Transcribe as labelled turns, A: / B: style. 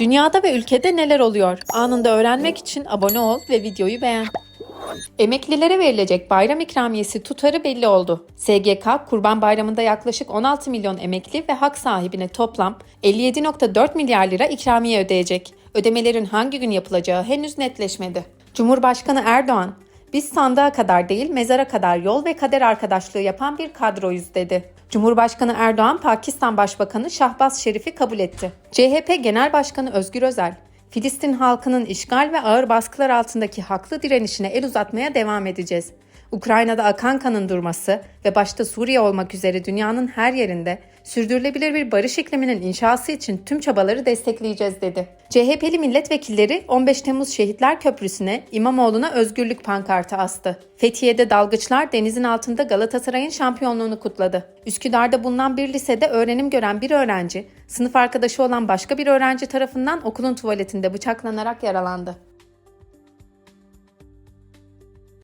A: Dünyada ve ülkede neler oluyor? Anında öğrenmek için abone ol ve videoyu beğen. Emeklilere verilecek bayram ikramiyesi tutarı belli oldu. SGK, Kurban Bayramı'nda yaklaşık 16 milyon emekli ve hak sahibine toplam 57.4 milyar lira ikramiye ödeyecek. Ödemelerin hangi gün yapılacağı henüz netleşmedi. Cumhurbaşkanı Erdoğan, biz sandığa kadar değil mezara kadar yol ve kader arkadaşlığı yapan bir kadroyuz dedi. Cumhurbaşkanı Erdoğan, Pakistan Başbakanı Şahbaz Şerif'i kabul etti. CHP Genel Başkanı Özgür Özel, Filistin halkının işgal ve ağır baskılar altındaki haklı direnişine el uzatmaya devam edeceğiz. Ukrayna'da akan kanın durması ve başta Suriye olmak üzere dünyanın her yerinde sürdürülebilir bir barış ikliminin inşası için tüm çabaları destekleyeceğiz dedi. CHP'li milletvekilleri 15 Temmuz Şehitler Köprüsü'ne İmamoğlu'na özgürlük pankartı astı. Fethiye'de dalgıçlar denizin altında Galatasaray'ın şampiyonluğunu kutladı. Üsküdar'da bulunan bir lisede öğrenim gören bir öğrenci, sınıf arkadaşı olan başka bir öğrenci tarafından okulun tuvaletinde bıçaklanarak yaralandı.